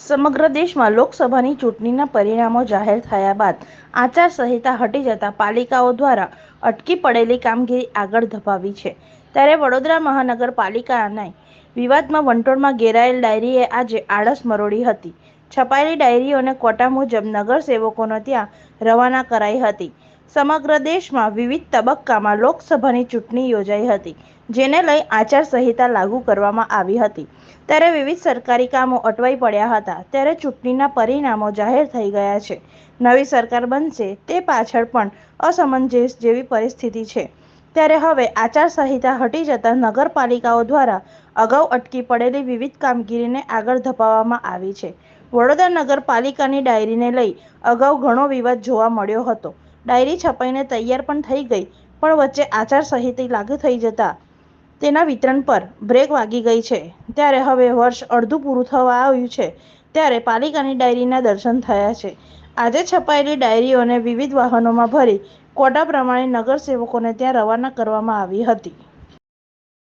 સમગ્ર દેશમાં લોકસભાની ચૂંટણીના પરિણામો જાહેર થયા બાદ આચારસંહિતા હટી જતા પાલિકાઓ દ્વારા અટકી પડેલી કામગીરી આગળ ધપાવી છે. ત્યારે વડોદરા મહાનગરપાલિકાના વિવાદમાં વંટોળમાં ઘેરાયેલ ડાયરીએ આજે આળસ મરોડી હતી. છપાયેલી ડાયરીઓને કોટા મુજબ નગરસેવકોને ત્યાં રવાના કરાઈ હતી. સમગ્ર દેશમાં વિવિધ તબક્કામાં લોકસભાની ચૂંટણી યોજાઈ હતી, જેને લઈ આચારસંહિતા લાગુ કરવામાં આવી હતી. ત્યારે વિવિધ સરકારી કામો અટવાઈ પડ્યા હતા. ત્યારે ચૂંટણીના પરિણામો જાહેર થઈ ગયા છે. નવી સરકાર બનશે તે પાછળ પણ અસમંજસ જેવી પરિસ્થિતિ છે. ત્યારે હવે આચારસંહિતા હટી જતા નગરપાલિકાઓ દ્વારા અગાઉ અટકી પડેલી વિવિધ કામગીરીને આગળ ધપાવવામાં આવી છે. વડોદરા નગરપાલિકાની ડાયરીને લઈ અગાઉ ઘણો વિવાદ જોવા મળ્યો હતો. ડાયરી છપાઈને તૈયાર પણ થઈ ગઈ, પણ વચ્ચે આચારસંહિતા લાગુ થઈ જતા તેના વિતરણ પર બ્રેક વાગી ગઈ છે. ત્યારે હવે વર્ષ અડધું પૂરું થવા આવ્યું છે. ત્યારે પાલિકાની ડાયરીના દર્શન થયા છે. આજે છપાયેલી ડાયરીઓને વિવિધ વાહનોમાં ભરી કોટા પ્રમાણે નગરસેવકોને ત્યાં રવાના કરવામાં આવી હતી.